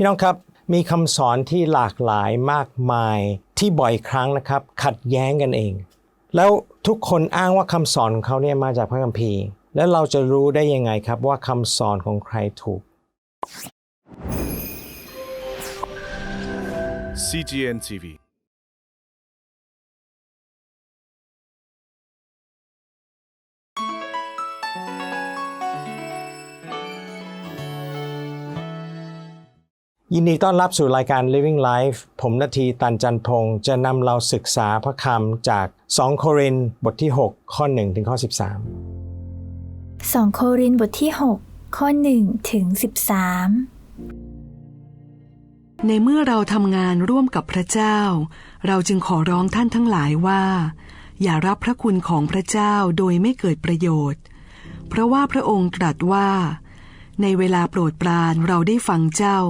พี่น้องครับมีคำสอนที่หลากหลายมากมายที่บ่อยครั้งนะครับ ขัดแย้งกันเอง แล้วทุกคนอ้างว่าคำสอนของเขาเนี่ยมาจากพระคัมภีร์ แล้วเราจะรู้ได้ยังไงครับว่าคำสอนของใครถูก CGN TV. ยินดีต้อนรับสู่รายการ Living Life ผมนาทีตันจันพงศ์จะนำเราศึกษาพระคำจาก 2 โครินธ์บทที่ 6 ข้อ 1 ถึงข้อ 13 2 โครินธ์บทที่ 6 ข้อ 1 ถึง 13 ในเมื่อเราทำงานร่วมกับพระเจ้า เราจึงขอร้องท่านทั้งหลายว่า อย่ารับพระคุณของพระเจ้าโดยไม่เกิดประโยชน์ เพราะว่าพระองค์ตรัสว่า ในเวลาโปรดปรานเราได้ฟังเจ้า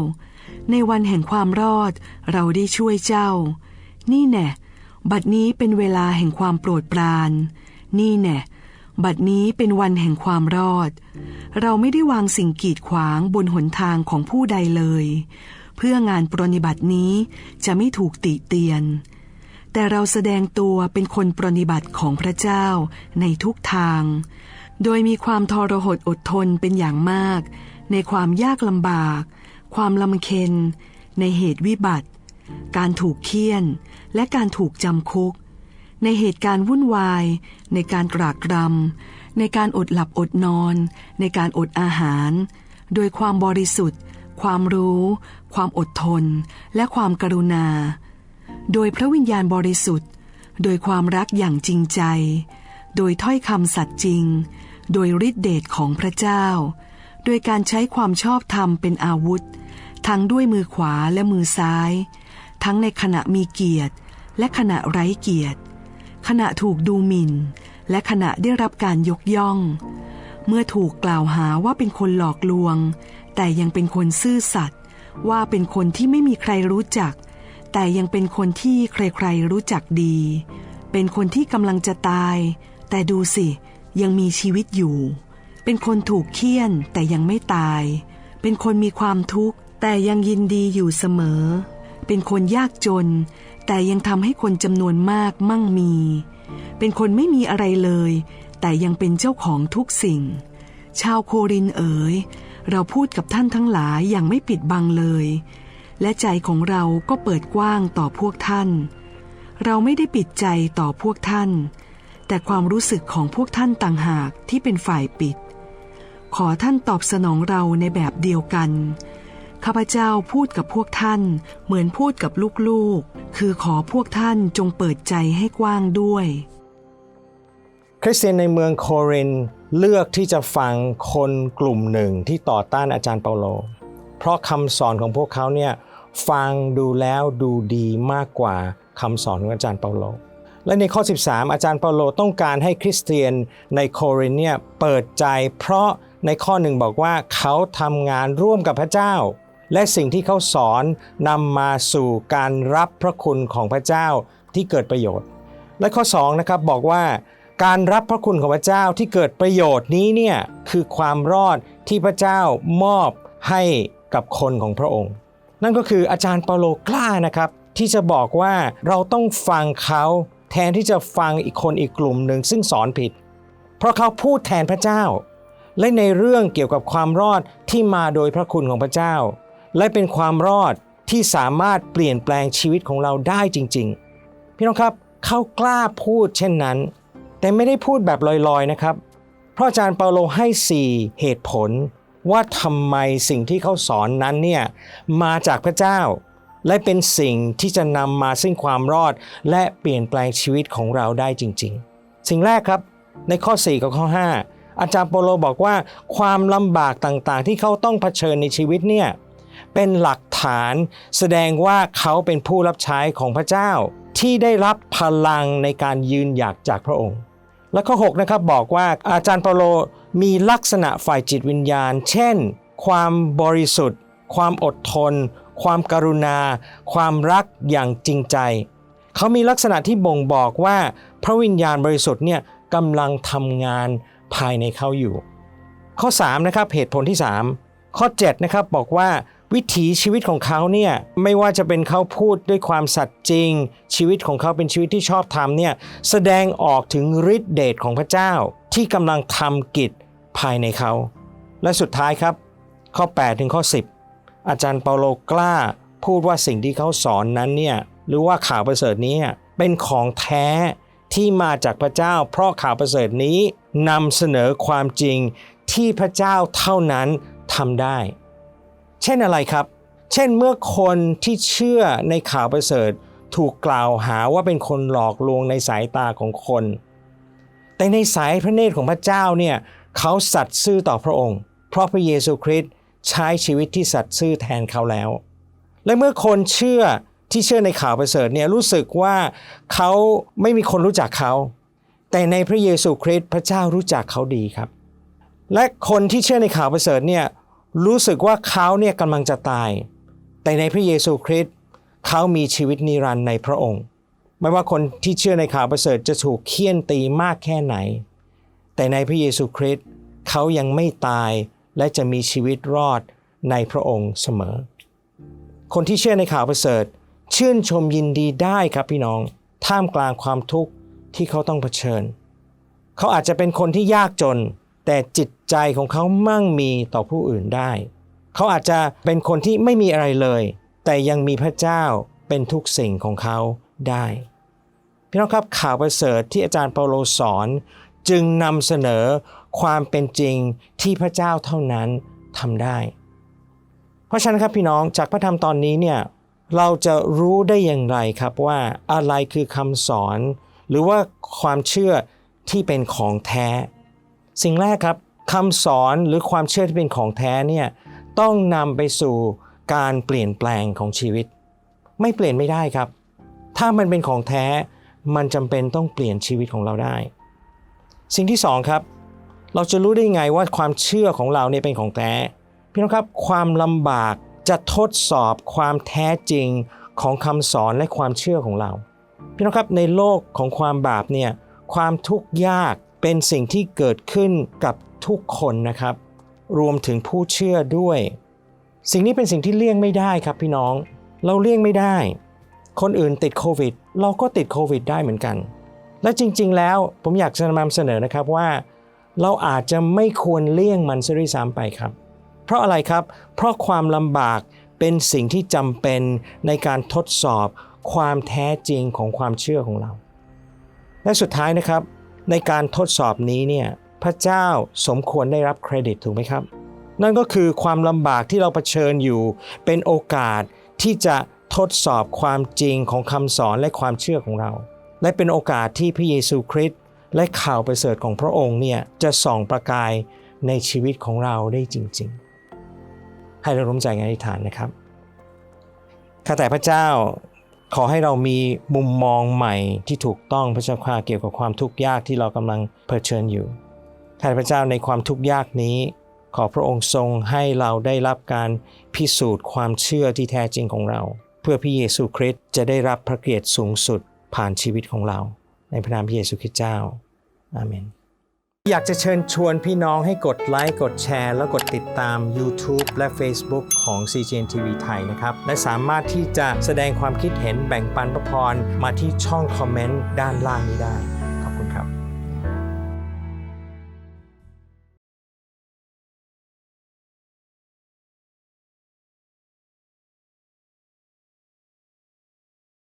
ในวันแห่งความรอด เราได้ช่วยเจ้า นี่แน่บัดนี้เป็นเวลาแห่งความโปรดปราน นี่แน่บัดนี้เป็นวันแห่งความรอด เราไม่ได้วางสิ่งกีดขวางบนหนทางของผู้ใดเลย เพื่องานปรนิบัตินี้จะไม่ถูกติเตียน แต่เราแสดงตัวเป็นคนปรนิบัติของพระเจ้าในทุกทาง โดยมีความทรหดอดทนเป็นอย่างมาก ในความยากลำบาก ความลำเค็น ในเหตุวิบัติ การถูกเคี่ยน และการถูกจำคุก ในเหตุการณ์วุ่นวาย ในการตรากรำในการอดหลับอดนอน ในการอดอาหาร โดยความบริสุทธิ์ ความรู้ ความอดทน และความกรุณา โดยพระวิญญาณบริสุทธิ์ โดยความรักอย่างจริงใจ โดยถ้อยคำสัตย์จริง โดยฤทธิเดชของพระเจ้า โดยการใช้ความชอบธรรมเป็นอาวุธ ทั้งด้วยมือขวาและมือซ้าย ทั้งในขณะมีเกียรติ และขณะไร้เกียรติ ขณะถูกดูหมิ่น และขณะได้รับการยกย่อง เมื่อถูกกล่าวหาว่าเป็นคนหลอกลวง แต่ยังเป็นคนซื่อสัตย์ว่าเป็นคนที่ไม่มีใครรู้จัก แต่ยังเป็นคนที่ใครๆรู้จักดี เป็นคนที่กำลังจะตาย แต่ดูสิ ยังมีชีวิตอยู่ เป็นคนถูกเคี่ยนแต่ยังไม่ตาย เป็นคนมีความทุกข์แต่ยังยินดีอยู่เสมอ เป็นคนยากจน แต่ยังทำให้คนจำนวนมากมั่งมี เป็นคนไม่มีอะไรเลย แต่ยังเป็นเจ้าของทุกสิ่ง ชาวโครินเอ๋ย เราพูดกับท่านทั้งหลายอย่างไม่ปิดบังเลย และใจของเราก็เปิดกว้างต่อพวกท่าน เราไม่ได้ปิดใจต่อพวกท่าน แต่ความรู้สึกของพวกท่านต่างหากที่เป็นฝ่ายปิด ขอท่านตอบสนองเราในแบบเดียวกัน ข้าพเจ้าพูดกับพวกท่าน เหมือนพูดกับลูกๆ คือขอพวกท่านจงเปิดใจให้กว้างด้วย คริสเตียนในเมืองโครินเลือกที่จะฟังคนกลุ่มหนึ่งที่ต่อต้านอาจารย์เปาโล เพราะคำสอนของพวกเขาเนี่ยฟังดูแล้วดูดีมากกว่าคำสอนของอาจารย์เปาโล และในข้อ 13 อาจารย์เปาโลต้องการให้คริสเตียนในโครินเนี่ยเปิดใจ เพราะในข้อหนึ่งบอกว่าเขาทำงานร่วมกับพระเจ้า และสิ่งที่เขาสอนนำมาสู่การรับพระคุณของพระเจ้าที่เกิดประโยชน์ และข้อ2นะครับบอกว่าการรับพระคุณของพระเจ้าที่เกิดประโยชน์นี้เนี่ยคือความรอดที่พระเจ้ามอบให้กับคนของพระองค์ นั่นก็คืออาจารย์เปาโลกล้านะครับที่จะบอกว่าเราต้องฟังเขา แทนที่จะฟังอีกคนอีกกลุ่มหนึ่งซึ่งสอนผิด เพราะเขาพูดแทนพระเจ้า และในเรื่องเกี่ยวกับความรอดที่มาโดยพระคุณของพระเจ้า และเป็นความรอดที่สามารถเปลี่ยนแปลงชีวิตของเราได้จริง ๆ พี่น้องครับเขากล้าพูดเช่นนั้น แต่ไม่ได้พูดแบบลอยๆนะครับ เพราะอาจารย์เปาโลให้ 4 เหตุผลว่าทำไมสิ่งที่เขาสอนนั้นเนี่ยมาจากพระเจ้า และเป็นสิ่งที่จะนำมาซึ่งความรอด และเปลี่ยนแปลงชีวิตของเราได้จริง ๆ สิ่งแรกครับในข้อ 4 กับข้อ 5 อาจารย์เปโลบอกว่า ความลำบากต่างๆ ที่เขาต้องเผชิญในชีวิตเนี่ยเป็นหลักฐานแสดงว่าเขาเป็นผู้รับใช้ของพระเจ้า ที่ได้รับพลังในการยืนหยัดจากพระองค์ และข้อ 6 นะครับบอกว่าอาจารย์เปโลมีลักษณะฝ่ายจิตวิญญาณ เช่น ความบริสุทธิ์ ความอดทน ความกรุณา ความรักอย่างจริงใจ เขามีลักษณะที่บ่งบอกว่า พระวิญญาณบริสุทธิ์เนี่ยกำลังทำงานภายในเขาอยู่ ข้อ3นะครับเหตุผลที่ 3 ข้อ7นะครับบอกว่าวิถีชีวิตของเขาเนี่ยไม่ว่าจะเป็นเขาพูดด้วยความสัตย์จริง ชีวิตของเขาเป็นชีวิตที่ชอบธรรมเนี่ยแสดงออกถึงฤทธิเดชของพระเจ้า ที่กำลังทำกิจภายในเขา และสุดท้ายครับ ข้อ 8 ถึงข้อ 10 อาจารย์เปาโลกล้า พูดว่าสิ่งที่เขาสอนนั้นเนี่ยหรือว่าข่าวประเสริฐนี้เป็นของแท้ที่มาจากพระเจ้า เพราะข่าวประเสริฐนี้นำเสนอความจริงที่พระเจ้าเท่านั้นทำได้ เช่นอะไรครับ เช่นเมื่อคนที่เชื่อในข่าวประเสริฐถูกกล่าวหาว่าเป็นคนหลอกลวงในสายตาของคน แต่ในสายพระเนตรของพระเจ้าเนี่ยเขาสัตย์ซื่อต่อพระองค์ เพราะพระเยซูคริสต์ ใช้ชีวิตที่สัตย์ซื่อแทนเขาแล้ว และเมื่อคนเชื่อที่เชื่อในข่าวประเสริฐเนี่ยรู้สึกว่าเขาไม่มีคนรู้จักเขา แต่ในพระเยซูคริสต์พระเจ้ารู้จักเขาดีครับ และคนที่เชื่อในข่าวประเสริฐเนี่ยรู้สึกว่าเขาเนี่ยกำลังจะตาย แต่ในพระเยซูคริสต์เขามีชีวิตนิรันดร์ในพระองค์ ไม่ว่าคนที่เชื่อในข่าวประเสริฐจะถูกเคี่ยนตีมากแค่ไหน แต่ในพระเยซูคริสต์เขายังไม่ตาย และจะมีชีวิตรอดในพระองค์เสมอ คนที่เชื่อในข่าวประเสริฐ ชื่นชมยินดีได้ครับพี่น้อง ท่ามกลางความทุกข์ที่เขาต้องเผชิญ เขาอาจจะเป็นคนที่ยากจน แต่จิตใจของเขามั่งมีต่อผู้อื่นได้ เขาอาจจะเป็นคนที่ไม่มีอะไรเลย แต่ยังมีพระเจ้าเป็นทุกสิ่งของเขาได้ พี่น้องครับข่าวประเสริฐที่อาจารย์เปาโลสอน จึงนำเสนอ ความเป็นจริงที่พระเจ้าเท่านั้นทำได้ เพราะฉะนั้นครับพี่น้องจากพระธรรมตอนนี้เนี่ยเราจะรู้ได้อย่างไรครับว่าอะไรคือคำสอน หรือว่าความเชื่อที่เป็นของแท้ สิ่งแรกครับคำสอนหรือความเชื่อที่เป็นของแท้เนี่ยต้องนำไปสู่การเปลี่ยนแปลงของชีวิต ไม่เปลี่ยนไม่ได้ครับ ถ้ามันเป็นของแท้มันจำเป็นต้องเปลี่ยนชีวิตของเราได้ สิ่งที่สองครับ เราจะรู้ได้ไงว่าความเชื่อของเราเนี่ยเป็นของแท้ พี่น้องครับความลำบากจะทดสอบความแท้จริงของคำสอนและความเชื่อของเรา พี่น้องครับในโลกของความบาปเนี่ยความทุกข์ยากเป็นสิ่งที่เกิดขึ้นกับทุกคนนะครับ รวมถึงผู้เชื่อด้วย สิ่งนี้เป็นสิ่งที่เลี่ยงไม่ได้ครับพี่น้อง เราเลี่ยงไม่ได้ คนอื่นติดโควิด เราก็ติดโควิดได้เหมือนกัน และจริง ๆ แล้วผมอยากจะนำเสนอนะครับว่า เราอาจจะไม่ควรเลี่ยงมันซะด้วยซ้ำไปครับ เพราะอะไรครับ เพราะความลำบากเป็นสิ่งที่จำเป็นในการทดสอบความแท้จริงของความเชื่อของเรา และสุดท้ายนะครับ ในการทดสอบนี้เนี่ยพระเจ้าสมควรได้รับเครดิตถูกไหมครับ นั่นก็คือความลำบากที่เราเผชิญอยู่ เป็นโอกาสที่จะทดสอบความจริงของคำสอนและความเชื่อของเรา และเป็นโอกาสที่พระเยซูคริสต์ และข่าวประเสริฐของพระองค์เนี่ยจะส่องประกายในชีวิตของเราได้จริง ๆ ให้เราร่วมใจกันอธิษฐานนะครับข้าแต่พระเจ้าขอให้เรามีมุมมองใหม่ที่ถูกต้องพระเจ้าข้าเกี่ยวกับความทุกข์ยากที่เรากำลังเผชิญอยู่ข้าแต่พระเจ้าในความทุกข์ยากนี้ ขอพระองค์ทรงให้เราได้รับการพิสูจน์ความเชื่อที่แท้จริงของเรา เพื่อพระเยซูคริสต์จะได้รับพระเกียรติสูงสุดผ่านชีวิตของเรา ในพระนามพระเยซูคริสต์เจ้า อาเมน อยากจะเชิญชวนพี่น้องให้กดไลค์ กดแชร์ และกดติดตาม YouTube และ Facebook ของ CGN TV ไทยนะครับ และสามารถที่จะแสดงความคิดเห็นแบ่งปันพระพรมาที่ช่องคอมเมนต์ด้านล่างนี้ได้